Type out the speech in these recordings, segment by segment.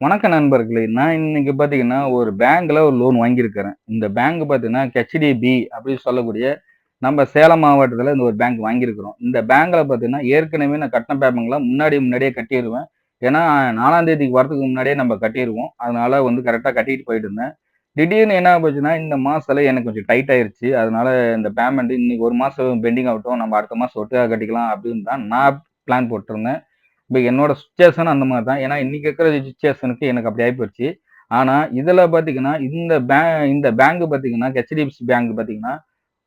வணக்கம் நண்பர்களே நான் இன்னைக்கு பார்த்தீங்கன்னா ஒரு பேங்க்ல ஒரு லோன் வாங்கியிருக்கிறேன். இந்த பேங்க் பார்த்தீங்கன்னா ஹெச்டிபி அப்படின்னு சொல்லக்கூடிய நம்ம சேலம் மாவட்டத்தில் இந்த ஒரு பேங்க் வாங்கியிருக்கிறோம். இந்த பேங்க்ல பார்த்தீங்கன்னா ஏற்கனவே நான் கட்டின பேமெண்ட்லாம் முன்னாடி முன்னாடியே கட்டிடுவேன். ஏன்னா நாலாம் தேதிக்கு வரதுக்கு முன்னாடியே நம்ம கட்டிடுவோம். அதனால வந்து கரெக்டாக கட்டிட்டு போயிட்டு இருந்தேன். திடீர்னு என்ன போச்சுன்னா இந்த மாசத்துல எனக்கு கொஞ்சம் டைட் ஆயிருச்சு. அதனால இந்த பேமெண்ட் இன்னைக்கு ஒரு மாசம் பெண்டிங் ஆகட்டும். நம்ம அடுத்த மாசம் ஒட்டுக்காக கட்டிக்கலாம் அப்படின்னு தான் நான் பிளான் போட்டிருந்தேன். இப்போ என்னோட சுச்சுவேஷன் அந்த மாதிரி தான் ஏன்னா இன்னைக்கு இருக்கிற சுச்சுவேஷனுக்கு எனக்கு அப்படி ஆகிப்போச்சு ஆனால் இதில் பார்த்தீங்கன்னா இந்த பே இந்த பேங்க் பார்த்தீங்கன்னா ஹெச்டிஎஃப்சி பேங்க் பார்த்தீங்கன்னா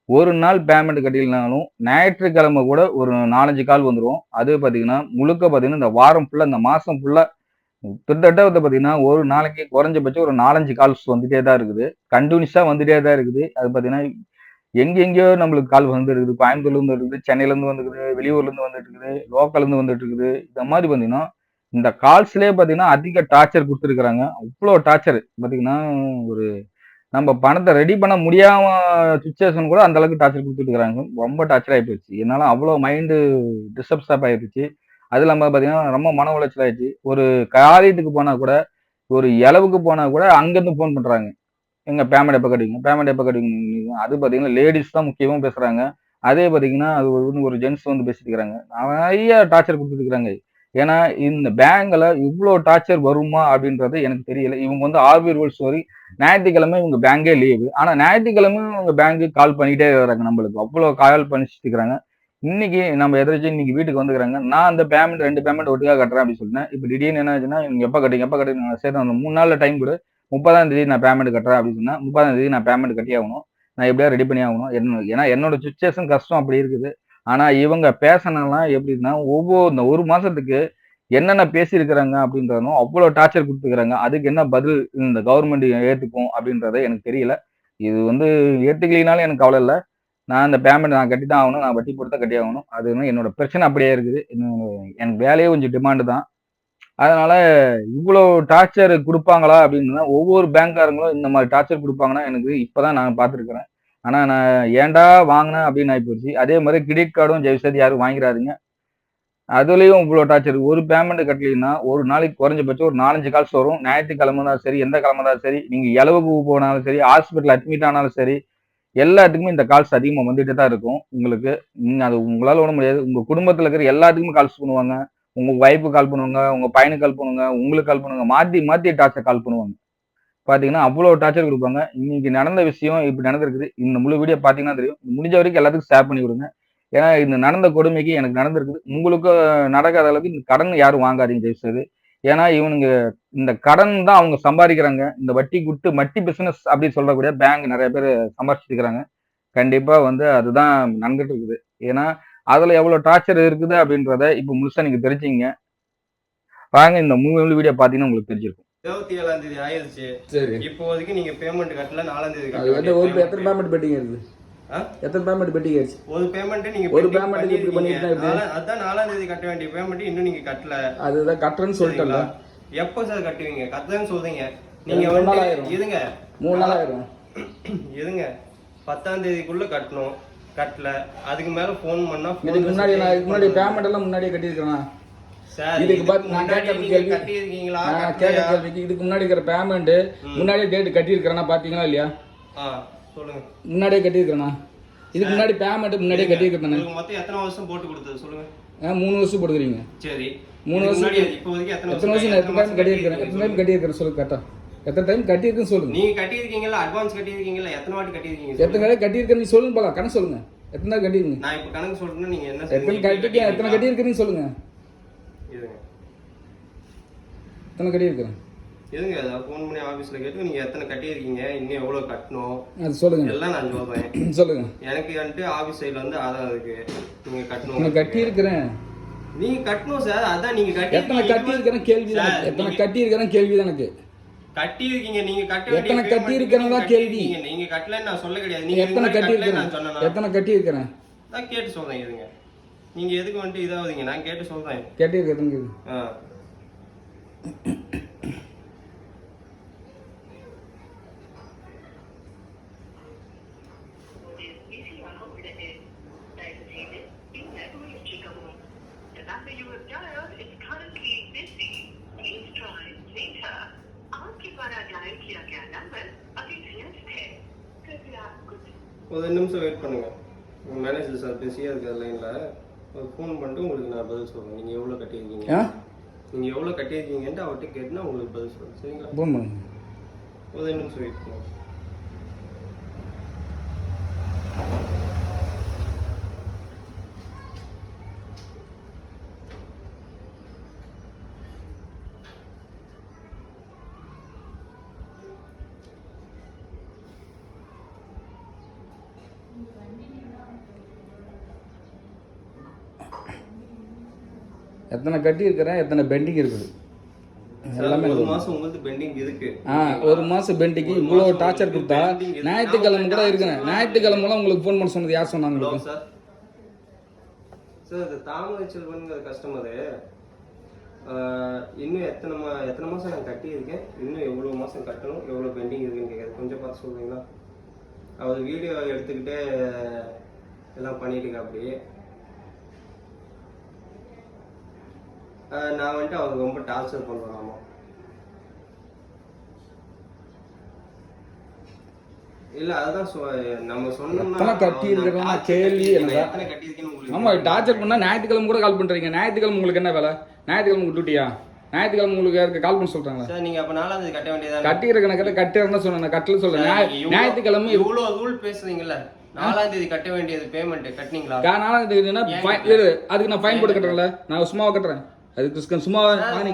ஒரு நாள் பேமெண்ட் கட்டிலனாலும் ஞாயிற்றுக்கிழமை கூட ஒரு நாலஞ்சு கால் வந்துடும் அது பார்த்தீங்கன்னா முழுக்க பார்த்தீங்கன்னா இந்த வாரம் ஃபுல்லாக இந்த மாதம் ஃபுல்லாக கிட்டத்தட்ட வந்து பார்த்தீங்கன்னா ஒரு நாளைக்கு குறைஞ்சபட்சம் ஒரு நாலஞ்சு கால்ஸ் வந்துட்டே தான் இருக்குது. கண்டினியூஸாக வந்துட்டே தான் இருக்குது. அது பார்த்தீங்கன்னா எங்கெங்கேயோ நம்மளுக்கு கால் வந்து இருக்குது கோயம்புத்தூர்லேருந்து இருக்குது சென்னையிலேருந்து வந்துருக்குது வெளியூர்லேருந்து வந்துட்டு இருக்குது லோக்கல்லேருந்து வந்துட்டு இருக்குது இந்த மாதிரி பார்த்தீங்கன்னா இந்த கால்ஸ்லேயே பார்த்தீங்கன்னா அதிக டார்ச்சர் கொடுத்துருக்குறாங்க. அவ்வளோ டார்ச்சர். பார்த்தீங்கன்னா ஒரு நம்ம பணத்தை ரெடி பண்ண முடியாம சுச்சுவேஷன் கூட அந்த அளவுக்கு டார்ச்சர் கொடுத்துருக்குறாங்க ரொம்ப டார்ச்சர் ஆகி போச்சு என்னால அவ்வளோ மைண்டு டிஸ்டர்ப்ஸ் ஆகிடுச்சு அது இல்லாமல் பார்த்தீங்கன்னா ரொம்ப மன உளைச்சல் ஆயிடுச்சு. ஒரு காரியத்துக்கு போனால் கூட ஒரு இளவுக்கு போனால் கூட அங்கேருந்து ஃபோன் பண்ணுறாங்க எங்க பேமெண்ட் எப்போ கட்டுவீங்க பேமெண்ட் எப்போ கட்டுவீங்க அது பார்த்தீங்கன்னா லேடிஸ் தான் முக்கியமாக பேசுகிறாங்க அதே பார்த்தீங்கன்னா அது ஒரு ஒரு ஜென்ஸ் வந்து பேசிட்டு இருக்கிறாங்க நிறைய டார்ச்சர் கொடுத்துருக்குறாங்க. ஏன்னா இந்த பேங்கில் இவ்வளோ டார்ச்சர் வருமா அப்படின்றது எனக்கு தெரியல. இவங்க வந்து ஆர்பி ரூல்ஸ் வரை ஞாயிற்றுக்கிழமை இவங்க பேங்கே லீவு ஆனால் ஞாயிற்றுக்கிழமை இவங்க பேங்க்கு கால் பண்ணிகிட்டே வராங்க நம்மளுக்கு. அவ்வளோ கால் பண்ணிட்டு இருக்கிறாங்க இன்னைக்கு நம்ம எதிர்த்து இன்னைக்கு வீட்டுக்கு வந்துக்கிறாங்க. நான் அந்த பேமெண்ட் ரெண்டு பேமெண்ட் ஒட்டுக்காக கட்டுறேன் அப்படின்னு சொன்னேன் இப்போ திடீர்னு என்ன ஆச்சுன்னா நீங்க எப்போ கட்டுங்க எப்போ கட்டுங்க சரி அந்த மூணு நாளில் டைம் கூட. முப்பதாம் தேதி நான் பேமெண்ட் கட்டுறேன் அப்படின்னு சொன்னால் முப்பதாம் தேதி நான் பேமெண்ட் கட்டி ஆகணும். நான் எப்படியா ரெடி பண்ணி ஆகணும். என்ன ஏன்னா என்னோட சுச்சுவேஷன் கஷ்டம் அப்படி இருக்குது. ஆனால் இவங்க பேசினலாம் எப்படின்னா ஒவ்வொரு இந்த ஒரு மாதத்துக்கு என்னென்ன பேசியிருக்கிறாங்க அப்படின்றதும் அவ்வளோ டார்ச்சர் கொடுத்துக்கிறாங்க அதுக்கு என்ன பதில் இந்த கவர்மெண்ட் ஏற்றுக்கும் அப்படின்றத எனக்கு தெரியல. இது வந்து ஏற்றுக்கலினாலும் எனக்கு கவலை இல்லை. நான் அந்த பேமெண்ட் நான் கட்டி தான் ஆகணும். நான் வட்டி பொறுத்த கட்டி ஆகணும். அது என்னோட பிரச்சனை அப்படியே இருக்குது. இன்னும் எனக்கு வேலையே கொஞ்சம் டிமாண்டு தான். அதனால இவ்வளோ டார்ச்சர் கொடுப்பாங்களா அப்படின்னா ஒவ்வொரு பேங்க்காரங்களும் இந்த மாதிரி டார்ச்சர் கொடுப்பாங்கன்னா எனக்கு இப்போதான் நான் பார்த்துருக்குறேன். ஆனால் நான் ஏன்டா வாங்கினேன் அப்படின்னு ஆகிப்போச்சு அதே மாதிரி கிரெடிட் கார்டும் ஜெயிச்சது யாரும் வாங்கிறாதீங்க அதுலேயும் இவ்வளோ டார்ச்சர் ஒரு பேமெண்ட் கட்டலைன்னா ஒரு நாளைக்கு குறைஞ்சபட்சம் ஒரு நாலஞ்சு கால்ஸ் வரும். ஞாயிற்றுக்கிழமை தான் சரி எந்த கிழமை தான் சரி நீங்கள் இளவுக்கு போனாலும் சரி ஹாஸ்பிட்டல் அட்மிட் ஆனாலும் சரி எல்லாத்துக்குமே இந்த கால்ஸ் அதிகமாக வந்துட்டு தான் இருக்கும். உங்களுக்கு நீங்கள் அது உங்களால் ஒன்றும் முடியாது. உங்கள் குடும்பத்தில் இருக்கிற எல்லாத்துக்குமே கால்ஸ் பண்ணுவாங்க. உங்கள் ஒய்ஃபு கால் பண்ணுவாங்க உங்கள் பையனுக்கு கால் பண்ணுவாங்க உங்களுக்கு கால் பண்ணுவாங்க மாற்றி மாற்றி டார்ச்சர் கால் பண்ணுவாங்க. பார்த்தீங்கன்னா அவ்வளோ டார்ச்சர் கொடுப்பாங்க. இன்னைக்கு நடந்த விஷயம் இப்படி நடந்திருக்குது. இந்த முழு வீடியோ பார்த்தீங்கன்னா தெரியும். முடிஞ்ச வரைக்கும் எல்லாத்துக்கும் ஷேர் பண்ணி கொடுங்க. ஏன்னா இந்த நடந்த கொடுமைக்கு எனக்கு நடந்திருக்குது. உங்களுக்கு நடக்காத அளவுக்கு இந்த கடன் யாரும் வாங்காதீங்க தயவுசெய்து. ஏன்னா இவனுங்க இந்த கடன் தான் அவங்க சம்பாதிக்கிறாங்க. இந்த வட்டி குட்டு மட்டி பிசினஸ் அப்படின்னு சொல்லக்கூடிய பேங்க் நிறைய பேர் சம்பாதிச்சிருக்கிறாங்க கண்டிப்பா வந்து அதுதான் நடந்துட்டு இருக்குது. ஏன்னா அதுல எவ்வளவு டார்ச்சர் இருக்குது அப்படின்றத இப்ப முழுசா நீங்க தெரிஞ்சுங்க வாங்க இந்த மூணு வீடியோ பாத்தீங்கன்னா உங்களுக்கு தெரிஞ்சிருக்கும். இருபத்தி ஏழாம் தேதி ஆயிடுச்சு சரி. இப்போதைக்கு நீங்க பேமெண்ட் கட்டல நாலாம் தேதி அது வந்து ஒரு எத்தனை பேமெண்ட் பெட்டிங் இருக்குது ஆ? எத்தனை பேமெண்ட் பெட்டிங் ஆயிடுச்சு? ஒரு பேமெண்ட் நீங்க ஒரு க்கு இப்படி. பண்ணிட்டா அதான் நாலாம் தேதி கட்ட வேண்டிய பேமெண்ட் இன்னும் நீங்க கட்டல. அதுதான் கட்டுறேன்னு சொல்லிட்டேன்ல. சரிங்களா? எப்போ சார் கட்டுவீங்க? கட்டுறேன்னு சொல்றீங்க. நீங்க வந்து ஆயிரும். இருங்க. மூணு நாள் ஆயிரும். இருங்க. பத்தாம் தேதிக்குள்ள கட்டணும். கட்டல. அதுக்கு மேல ஃபோன் பண்ணா இதுக்கு முன்னாடி நான் இதுக்கு முன்னாடி. பேமெண்ட் எல்லாம் முன்னாடியே கட்டியிருக்கிறேன்? சார் இதுக்கு பார்த்து நான் கேள்வி- கட்டியிருக்கீங்களா? கேள்விக்கு இதுக்கு முன்னாடி இருக்கிற பேமெண்ட் முன்னாடியே டேட் கட்டியிருக்கிறேன்னா பாத்தீங்களா இல்லையா? ஆ சொல்லுங்க. முன்னாடியே கட்டியிருக்கிறேன்னா இதுக்கு முன்னாடி பேமெண்ட் முன்னாடியே கட்டியிருக்கிறேன்? உங்களுக்கு மொத்தம் எத்தனை வருஷம் போட்டு கொடுத்தது சொல்லுங்க. மூணு வருஷம் போட்டுக்கிறீங்க. சரி. மூணு வருஷம் எத்தனை வருஷம் நான் எத்தனை டைம் கட்டியிருக்கிறேன்? எத்தனை டைம் கட்டியிருக்கிறேன்? சொல்லுங்க கரெக்டா எத்தனை டைம் கட்டியிருக்குன்னு சொல்லுங்க. நீங்க கட்டியிருக்கீங்கல்ல அட்வான்ஸ் கட்டியிருக்கீங்கல்ல எத்தனை வாட்டி கட்டியிருக்கீங்க எத்தனை டைம் கட்டியிருக்கேன்னு சொல்லுங்க போலாம் கணக்கு சொல்லுங்க. எத்தனை நாள் கட்டிருங்க நான் இப்ப கணக்கு சொல்றேன்னா நீங்க என்ன எத்தனை? கட்டிருக்கேன் எத்தனை கட்டியிருக்கிறேன்னு சொல்லுங்க. இருங்க. எத்தனை கட்டியிருக்கிறேன்? இருங்க அதை ஃபோன் பண்ணி ஆபீஸ்ல கேட்டு நீங்க எத்தனை கட்டியிருக்கீங்க இன்னும் எவ்வளவு கட்டணும்? அது சொல்லுங்க. எல்லாம் நான் சொல்றேன். சொல்லுங்க. எனக்கு வந்துட்டு ஆபீஸ் சைடுல வந்து ஆதாரம் இருக்கு. நீங்க நான் கட்டணும் கட்டியிருக்கிறேன். நீங்க கட்டணும் சார் அதான் நீங்க கட்டி எத்தனை கட்டியிருக்கிறேன் கேள்வி தான் எத்தனை கட்டியிருக்கிறேன் கேள்வி தான் எனக்கு. கட்டியிருக்கீங்க நீங்க கட்ட எத்தனை கட்டியிருக்கிறதா நீங்க கேள்வி? நீங்க கட்டலன்னு நான் சொல்ல கிடையாது நீங்க எத்தனை நான் சொன்னேனா? எத்தனை கட்டியிருக்கிறேன்? நான் கேட்டு சொல்றேன் இருங்க. நீங்க எதுக்கு வந்துட்டு இதாவதுங்க? நான் கேட்டு சொல்றேன். கட்டியிருக்க எத்தனை கேள்வி? ஆ பிஸியாக உள்ளது தயவு செய்து பின்னர் முயற்சிக்கவும் ஒரு ரெண்டு நிமிஷம் வெயிட் பண்ணுங்கள் மேனேஜர் சார் பிஸியாக இருக்கிற லைனில் ஒரு ஃபோன் பண்ணிட்டு உங்களுக்கு நான் பதில் சொல்கிறேன் நீங்கள் எவ்வளோ கட்டியிருக்கீங்க? ஆ? நீங்கள் எவ்வளோ கட்டியிருக்கீங்கன்ட்டு அவர்கிட்ட கேட்டுனா உங்களுக்கு பதில் சொல்கிறேன் சரிங்களா? ஃபோன் பண்ணுங்க. ஒரு ரெண்டு நிமிஷம் வெயிட் பண்ணுங்கள் எத்தனை கட்டி இருக்கிறேன் எத்தனை பெண்டிங் இருக்குது. எல்லாமே ஒரு மாதம் உங்களுக்கு பெண்டிங் இருக்கு. ஆ ஒரு மாசம் பெண்டிக்கு ஒரு இவ்வளோ டார்ச்சர் கொடுத்தா. ஞாயிற்றுக்கிழமை கூட உங்களுக்கு ஞாயிற்றுக்கிழமெல்லாம் உங்களுக்கு ஃபோன் பண்ண சொன்னது யார் சொன்னாங்க சார். சார் இது தாமரை செல்வன்கிற கஸ்டமரு இன்னும் எத்தனை மா எத்தனை மாதம் நான் கட்டியிருக்கேன்? இன்னும் எவ்வளோ மாதம் கட்டணும்? எவ்வளோ பெண்டிங் இருக்குன்னு கேட்குறது கொஞ்சம் பார்த்து சொல்கிறீங்களா அவர் வீடியோ எடுத்துக்கிட்டே எல்லாம் பண்ணிட்டு இருக்கா அப்படி நான் வந்துட்டு அவருக்கு ரொம்ப டார்ச்சர் பண்ணுறாமா இல்ல அதுதான் சொ- நம்ம சொன்னோம்னா கட்டி இருக்கிறோம் நான் கேள்வி? எத்தனை ஆமா டார்ச்சர் பண்ணா ஞாயிற்றுக்கிழமை கூட கால் பண்றீங்க. ஞாயிற்றுக்கிழமை உங்களுக்கு என்ன வேலை? ஞாயிற்றுக்கிழமை உங்களுக்கு டியூட்டியா ஞாயிற்றுக்கிழமை உங்களுக்கு யாருக்கு கால் பண்ண சொல்றாங்களா? சார் நீங்க அப்ப நாலாம் தேதி கட்ட வேண்டியதா கட்டி இருக்க கட்ட கட்டி இருந்தா சொன்னேன் கட்டல சொல்றேன் ஞாய- ஞாயிற்றுக்கிழமை இவ்வளவு ரூல் பேசுறீங்கல்ல? நாலாம் தேதி கட்ட வேண்டியது பேமெண்ட் கட்டினீங்களா? கட்டல? இரு, அதுக்கு நான் ஃபைன் போட்டு கட்டுறேன்ல. நான் சும்மாவா கட்டுறேன்? அதுக்கு சும்மா-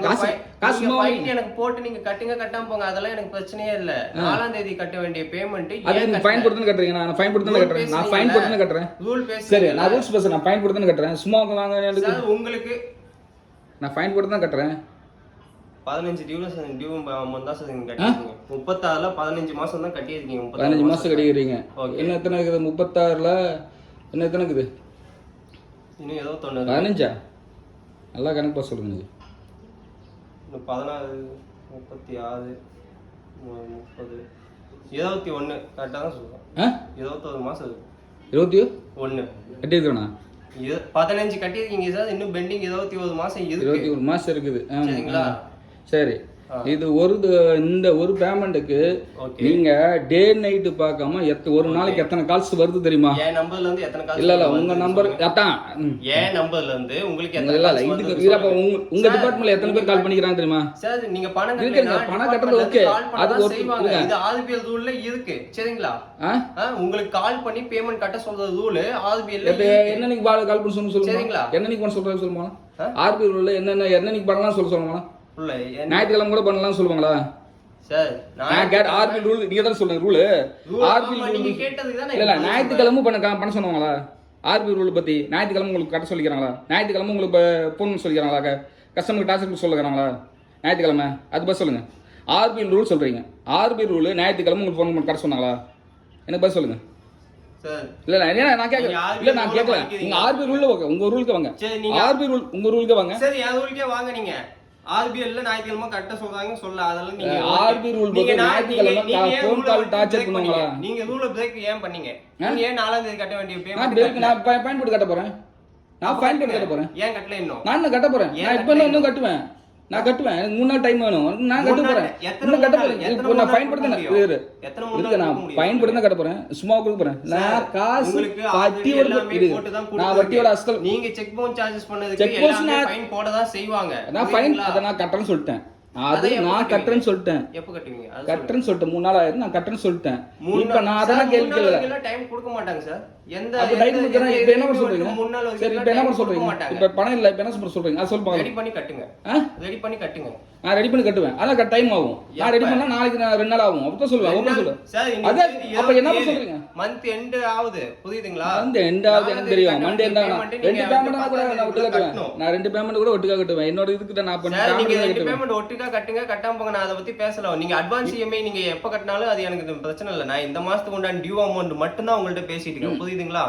காசு காசு சும்மா எனக்கு போட்டு நீங்க கட்டுங்க கட்டாம போங்க. அதெல்லாம் எனக்கு பிரச்சனையே இல்ல. நாலாம் தேதி கட்ட வேண்டிய பேமெண்ட் அதுக்கு நீங்க ஃபைன் போட்டு கட்டுறீங்க? நான் ஃபைன் போட்டு கட்டுறேன். நான் ஃபைன் போட்டு கட்டுறேன். ரூல் சரி பேசுறீங்க நான் ரூல்ஸ் பேசுறேன். நான் ஃபைன் போட்டு கட்டுறேன். சும்மா வாங்க எனக்கு சார் உங்களுக்கு நான் ஃபைன் போட்டு தான் கட்டுறேன். பதினஞ்சு டியூரேஷன் டியூ தான் சார் கட்டிருக்கீங்க முப்பத்தாறுல பதினஞ்சு மாசம் தான் கட்டியிருக்கீங்க பதினஞ்சு மாசம். கிடைக்கிறீங்க Okay. என்ன எத்தனை இருக்குது? முப்பத்தாறுல என்ன எத்தனை இருக்குது? இன்னும் ஏதோ தொண்ணூறு. பதினஞ்சா? நல்லா கணக்கு பார்த்து சொல்லுங்க பதினாறு முப்பத்தி ஆறு முப்பது இருபத்தி ஒன்று கரெக்டாக தான் சொல்லுவேன் இருபத்தொரு மாதம் இருபத்தி ஒன்று கட்டியிருக்கேண்ணா இரு பதினஞ்சு கட்டியிருக்கீங்க சார் இன்னும் பெண்டிங் இருபத்தி ஒரு மாதம் இருபத்தி ஒரு மாசம் இருக்குது. சரிங்களா? சரி. இது ஒரு இந்த ஒரு பேமெண்ட்டுக்கு ஓகே. நீங்க டே நைட்டு பார்க்காம எத்த ஒரு நாளைக்கு எத்தனை கால்ஸ் வருது தெரியுமா? என் நம்பர்ல இருந்து எத்தனை கால் இல்ல இல்ல உங்க நம்பர் அதான். என் நம்பர்ல இருந்து உங்களுக்கு இல்ல எத்தனை இல்ல இதுக்கு சொல்லுங்க. உங்க உங்க டிபார்ட்மெண்ட்ல எத்தனை பேர் கால் பண்ணிக்கிறாங்க தெரியுமா? சார் நீங்க பணம் கட்டலைன்னா பணம் கட்டுறது பண்ண அது செய்வாங்க. இது ஆர்பிஎல் ரூல்ல இருக்கு. சரிங்களா? உங்களுக்கு கால் பண்ணி பேமெண்ட் கட்ட சொல்ற ரூல் ஆர்பிஎல் எப்ப என்னன்னைக்கு கால் பண்ண சொல்லு சொல்லுங்க. சரிங்களா? என்னன்னைக்கு பண்ண சொல்றாங்க சொல்லுமா ஆ? ஆர்பி ரூல்ல என்னென்ன என்னன்னைக்கு பண்ணலாம் சொல்ல என்ன- ஞாயிற்றுக்கிழமை கூட பண்ணலாம் சொல்லுவாங்களா? சார் நான் கேட் ஆர்பி ரூல் நீங்க தான் சொல்லுங்க ரூல். ஆர்பி நீங்க கேட்டதுக்கு தான் நான் இல்ல ஞாயிற்றுக்கிழமை பண்ண பண்ண சொன்னாங்களா? ஆர்பி ரூல் பத்தி ஞாயிற்றுக்கிழமை உங்களுக்கு கட்ட சொல்லிக்கிறாங்களா? ஞாயிற்றுக்கிழமை உங்களுக்கு ஃபோன் சொல்லிக்கிறாங்களா? கஸ்டமருக்கு டார்ச்சர் சொல்லுகிறாங்களா? ஞாயிற்றுக்கிழமை அது பஸ் சொல்லுங்க. ஆர்பி ரூல் சொல்றீங்க. ஆர்பி ரூல் ஞாயிற்றுக்கிழமை உங்களுக்கு ஃபோன் பண்ணி கட்ட சொன்னாங்களா? எனக்கு பதில் சொல்லுங்க. இல்ல நான் RBI இல்ல நான் படிக்கிறீங்க. நீங்க ஆர்பி ரூல்ல வாங்க உங்க ரூலுக்கு வாங்க. ஆர்பி ரூல் உங்க ரூலுக்கு வாங்க. சரி ரூலுக்கே வாங்க நீங்க ஆர்பிஎல்ல ஞாயிற்றுக்கிழமை கட்ட சொல்றாங்க சொல்ல அதெல்லாம் நீங்க. RBI rule நீங்க ஞாயிற்றுக்கிழமை பண்ணீங்க? பண்ணுவாங்களா? நீங்க ரூல பிரேக் ஏன் பண்ணீங்க? நீங்க ஏன் நாலாம் தேதி கட்ட வேண்டிய பேமெண்ட் பேருக்கு நான் ஃபைன் போட்டு கட்ட போறேன். நான் ஃபைன் போட்டு கட்ட போறேன். ஏன் கட்டல இன்னும்? நான் கட்ட போறேன். நான் இப்போ இன்னும் கட்டுவேன். நான் கட்டுவேன். எனக்கு மூணு நாள் டைம் வேணும். நான் கட்ட போறேன். இன்னும் கட்ட போறேன். இப்போ நான் முடியும்? இரு இருக்கு நான் தான் கட்ட போறேன். சும்மா கொடுக்க போறேன். நான் காசு வட்டியோட நான் வட்டியோட. அசல் நீங்க செக் பவுன் சார்ஜஸ் பண்ணதுக்கு bounce எல்லாமே நான்- ஃபைன் போட தான் செய்வாங்க. நான் ஃபைன்? அதை நான் கட்டுறேன்னு சொல்லிட்டேன். அது நான்? கட்டுறேன்னு சொல்லிட்டேன். எப்ப கட்டுவீங்க. கட்டுறேன்னு சொல்லிட்டேன். மூணு நாள் ஆயிரும் நான் கட்டுறேன்னு சொல்லிட்டேன். இப்போ நான் அதெல்லாம் கேள்வி கேட்கல. டைம் கொடுக்க மாட்டாங்க சார். எந்த அப்ப எந்த- டைம் கொடுக்குறேன். எந்த இப்போ என்ன பண்ண சொல்றீங்க? சரி இப்போ என்ன பண்ண சொல்றீங்க. இப்போ பணம் இல்லை இப்போ என்ன பண்ண சொல்றீங்க? அது ரெடி பண்ணி கட்டுங்க. ரெடி பண்ணி கட்டுங்க. நான் ரெடி பண்ணி கட்டுவேன். அதான் டைம் ஆகும். நான் ரெடி பண்ணா நாளைக்கு நான் ரெண்டு நாள் ஆகும். அப்பதான் சொல்லுவேன். ஓப்பன் சொல்லு சார் அதே அப்ப என்ன சொல்றீங்க? மந்த் எண்ட் ஆகுது. புரியுதுங்களா? வந்து எண்டாவது எனக்கு தெரியும். தேதி என்ன payment ரெண்டு பேமெண்ட் கூட நான் ஒட்டுக்கா கட்டுவேன். நான் ரெண்டு பேமெண்ட் கூட ஒட்டுக்கா கட்டுவேன். என்னோட இதுக்கு நான் பண்ணி நீங்க ரெண்டு பேமெண்ட் ஒட்டுக்கா கட்டுங்க. கட்டாம போங்க. நான் அதை பத்தி பேசல. நீங்க அட்வான்ஸ் இஎம்ஐ நீங்க எப்ப கட்டினாலும் அது எனக்கு பிரச்சனை இல்லை. நான் இந்த மாசத்துக்கு உண்டான டியூ அமௌண்ட் மட்டும் தான் உங்கள்ட்ட பேசிட்டு இருக்கேன். புரியுதுங்களா?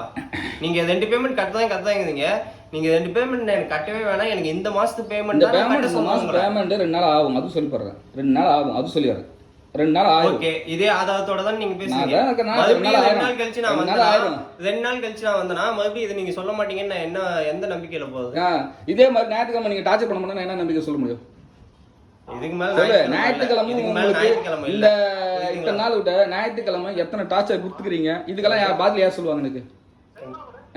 நீங்க ரெண்டு பேமெண்ட் கட்டதான் கட்டதாங்க நீங்க ரெண்டு பேமெண்ட் எனக்கு கட்டவே வேணாம். எனக்கு இந்த மாசத்து பேமெண்ட் இந்த பேமெண்ட் மாசம் சொல்லுவாங்க பேமெண்ட் ரெண்டு நாள் ஆகும். அது சொல்லி போடுறேன். ரெண்டு நாள் ஆகும். அது சொல்லி வரேன் ரெண்டு நாள் ஆகும். ஓகே இதே ஆதாரத்தோட தான் நீங்க பேசுறீங்க. மறுபடியும் ரெண்டு நாள். கழிச்சு நான் ஆயிரும். ரெண்டு நாள் கழிச்சு நான் வந்தேனா? மறுபடியும் இதை நீங்க சொல்ல மாட்டீங்கன்னு என்ன எந்த நம்பிக்கையில போகுது? இதே மாதிரி ஞாயிற்றுக்கிழமை நீங்க டார்ச்சர் பண்ண முடியும் என்ன நம்பிக்கை சொல்ல முடியும்? இதுக்கு மேல ஞாயிற்றுக்கிழமை உங்களுக்கு இந்த. இத்தனை நாள் விட்ட ஞாயிற்றுக்கிழமை எத்தனை டார்ச்சர் கொடுத்துக்கிறீங்க? இதுக்கெல்லாம் யார் பாதில் யார் சொல்லுவாங்க எனக்கு?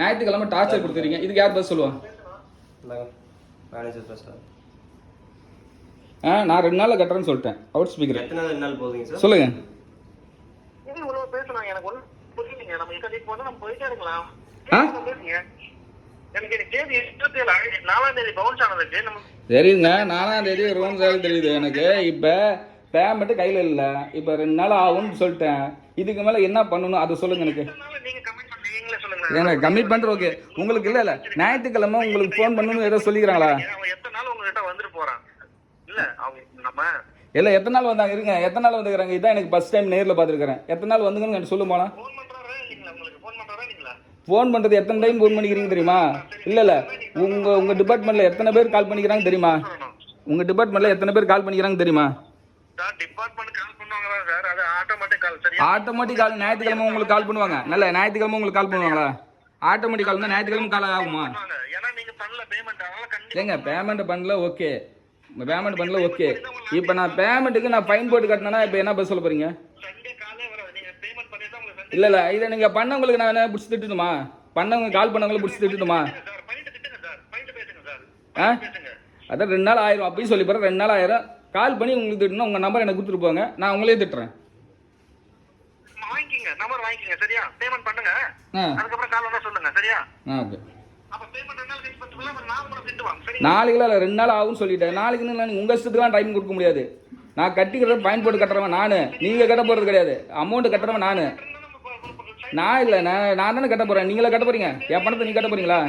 ஞாயிற்றுக்கிழமை டார்ச்சர் கொடுத்துறீங்க. இதுக்கு யார் பதில் சொல்லுவாங்க ஆ? நான் ரெண்டு நாளில் கட்டுறேன்னு சொல்லிட்டேன். அவுட் ஸ்பீக்கர் எத்தனை நாள் போகுதுங்க சார் சொல்லுங்க. தெரியுதுங்க. நாலாம் தேதி ரூம் சேல் தெரியுது எனக்கு. இப்போ பேமெண்ட் கையில் இல்லை. இப்போ ரெண்டு நாள் ஆகும்னு சொல்லிட்டேன். இதுக்கு மேலே என்ன பண்ணணும்? அதை சொல்லுங்க எனக்கு. ஏங்க கம்மிட் பண்ணுற ஓகே. உங்களுக்கு இல்லை இல்லை. ஞாயிற்றுக்கிழமை உங்களுக்கு ஃபோன் பண்ணணும்னு ஏதோ சொல்லிக்கிறாங்களா? எத்தனை நாள் உங்ககிட்ட வந்துட்டு போறான் இல்ல அவங்க நம்ம இல்லை எத்தனை நாள் வந்தாங்க? இருங்க எத்தனை நாள் வந்துக்கிறாங்க? இதான் எனக்கு ஃபஸ்ட் டைம் நேரில் பார்த்துருக்கிறேன். எத்தனை நாள் வந்துங்கன்னு சொல்லும் போனா ஃபோன் பண்ணுறது எத்தனை டைம் ஃபோன் பண்ணிக்கிறீங்க தெரியுமா? இல்லை இல்லை. உங்கள் உங்கள் டிபார்ட்மெண்ட்டில் எத்தனை பேர் கால் பண்ணிக்கிறாங்க தெரியுமா? உங்கள் டிபார்ட்மெண்ட்டில் எத்தனை பேர் கால் பண்ணிக்கிறாங்க தெரியுமா? டிபார்ட்மெண்ட் ஆட்டோமேட்டிக் கால் ஞாயிற்றுக்கிழமை உங்களுக்கு கால் பண்ணுவாங்க. நல்ல ஞாயிற்றுக்கிழமை உங்களுக்கு கால் பண்ணுவாங்களா? ஆட்டோமேட்டிக் கால் ஞாயிற்றுக்கிழமை கால் ஆகுமா? ஏங்க பேமெண்ட் பண்ணல ஓகே பேமெண்ட் பண்ணல ஓகே இப்போ நான் பேமெண்ட்டுக்கு நான் ஃபைன் போட்டு கட்டினேன்னா இப்போ என்ன பதில் சொல்ல போறீங்க? இல்லை இல்லை இதை நீங்கள் பண்ணவங்களுக்கு நான் என்ன பிடிச்சி திட்டுமா பண்ணவங்க கால் பண்ணவங்களை பிடிச்சி சார். ஆ? அதான் ரெண்டு நாள் ஆயிரம். அப்பயும் சொல்லி போகிறேன் ரெண்டு நாள் ஆயிரம். கால் பண்ணி உங்களுக்கு திட்டணும் உங்கள் நம்பர் எனக்கு கொடுத்துட்டு போங்க. நான் உங்களே திட்டுறேன். வாங்கிக்கங்க. நம்பர் வாங்கிக்கங்க சரியா? பேமெண்ட் பண்ணுங்க. அதுக்கப்புறம் கால் வந்தா சொல்லுங்க சரியா? ஓகே. நாளைக்குலாம் இல்லை ரெண்டு நாள் ஆகும்னு சொல்லிட்டேன். நாளைக்குன்னு உங்கள் இஷ்டத்துக்குலாம் டைம் கொடுக்க முடியாது. நான் கட்டிக்கிறத பயன் போட்டு கட்டுறவன் நான். நீங்கள் கட்ட போகிறது கிடையாது. அமௌண்ட் கட்டுறவன் நான். நான் இல்லை நான் நான் தானே கட்ட போகிறேன் நீங்களே கட்ட போகிறீங்க என் பணத்தை நீ கட்ட போகிறீங்களா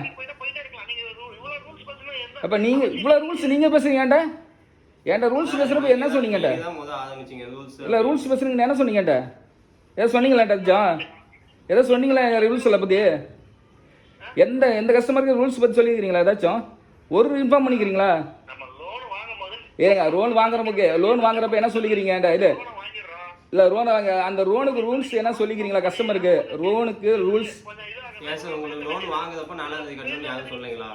அப்போ நீங்கள் இவ்வளோ ரூல்ஸ் நீங்கள் பேசுறீங்க ஏன்டா ரூல்ஸ் பேசுகிறப்ப என்ன ரூல்ஸ் இல்லை ரூல்ஸ் பேசுறீங்க என்ன சொன்னீங்கட்ட ஏதோ சொன்னீங்களா ஜா. ஏதோ சொன்னீங்களா ரூல்ஸ் எல்லாம் பற்றி எந்த எந்த கஸ்டமருக்கு ரூல்ஸ் பற்றி சொல்லிக்கிறீங்களா ஏதாச்சும்? ஒரு இன்ஃபார்ம் பண்ணிக்கிறீங்களா? ஏங்க லோன் வாங்குறப்ப லோன் வாங்குறப்ப என்ன சொல்லிக்கிறீங்க இது. இல்லை லோன் வாங்க அந்த லோனுக்கு ரூல்ஸ் என்ன சொல்லிக்கிறீங்களா கஸ்டமருக்கு லோனுக்கு ரூல்ஸ் உங்களுக்கு லோன் வாங்குறப்ப கட்டணும்னு யாரும் சொல்லுங்களா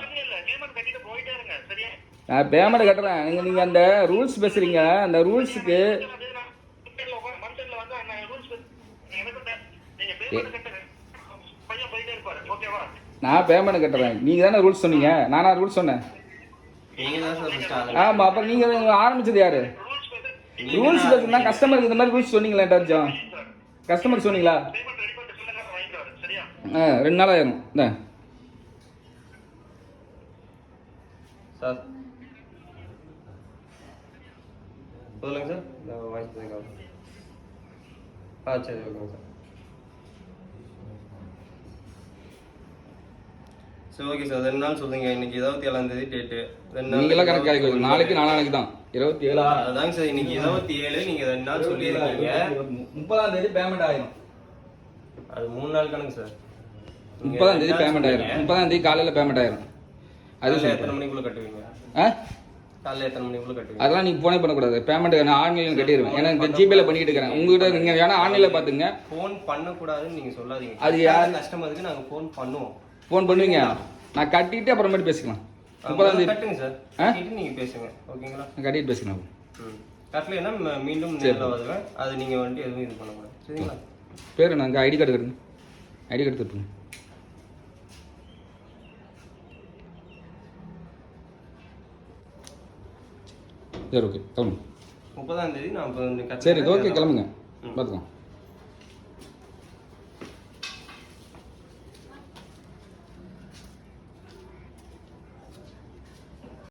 நான் பேமெண்ட் கட்டுறேன். நீங்கள் நீங்கள் அந்த ரூல்ஸ் பேசுகிறீங்க அந்த ரூல்ஸுக்கு நான் பேமெண்ட் கட்டுறேன். நீங்கள் தானே ரூல்ஸ் சொன்னீங்க. நானா ரூல்ஸ் சொன்னேன். ஆமாம் அப்போ நீங்கள் ஆரம்பிச்சது யாரு? ரூல்ஸ் பேசுனா கஸ்டமருக்கு இந்த மாதிரி ரூல்ஸ் சொன்னீங்களா டர்ஜம் கஸ்டமர் சொன்னீங்களா? ஆ ரெண்டு நாள் ஆயிரும். சார் சொல்லுங்க சார். நான் வாங்கிக்கிறேன் ஆ சரி ஓகேங்க சார். சரி ஓகே சார். ரெண்டு நாள் சொல்லுங்க இன்னைக்கு இருபத்தி ஏழாம் தேதி டேட்டு ரெண்டு நாள் நீங்களாம் கணக்கு ஆகிக்கோங்க நாளைக்கு நாளானைக்கு தான் இருபத்தி ஏழா அதாங்க சார். இன்னைக்கு இருபத்தி ஏழு நீங்க ரெண்டு நாள் சொல்லியிருக்கீங்க. முப்பதாம் தேதி பேமெண்ட் ஆயிரும். அது மூணு நாள் கணக்கு சார். முப்பதாம் தேதி பேமெண்ட் ஆயிரும். முப்பதாம் தேதி காலையில் பேமெண்ட் ஆயிரும். அது எத்தனை மணிக்குள்ள கட்டுவீங்க? ஆ? காலைல எத்தனை மணிக்குள்ள கட்டுவீங்க அதெல்லாம் நீங்கள் போனே பண்ணக்கூடாது. பேமெண்ட் நான் ஆன்லைனில் கட்டிடுவேன் ஏன்னா இந்த ஜிபேல பண்ணிட்டு இருக்கிறேன். உங்ககிட்ட நீங்கள் வேணா ஆன்லைனில் பார்த்துங்க ஃபோன் பண்ணக்கூடாதுன்னு நீங்க சொல்லாதீங்க. அது யார்? கஸ்டமருக்கு நாங்க ஃபோன் பண்ணுவோம். ஃபோன் பண்ணுவீங்க? நான் கட்டிட்டு அப்புறமேட்டு பேசிக்கலாம். முப்பதாம் தேதி. கட்டுங்க சார்? கட்டிட்டு நீங்க பேசுங்க. ஓகேங்களா? நான் கட்டிட்டு பேசிக்கலாம். கட்டலைன்னா மீண்டும் நேரில் வருவேன். அது நீங்க வந்துட்டு எதுவும் இது பண்ணக்கூடாது. சரிங்களா? பேர் நாங்கள் ஐடி கார்டு கட்டுங்க. ஐடி கார்டு தட்டுங்க சரி ஓகே கிளம்புங்க முப்பதாம் தேதி நான் சரி ஓகே கிளம்புங்க. பார்த்துக்கலாம்.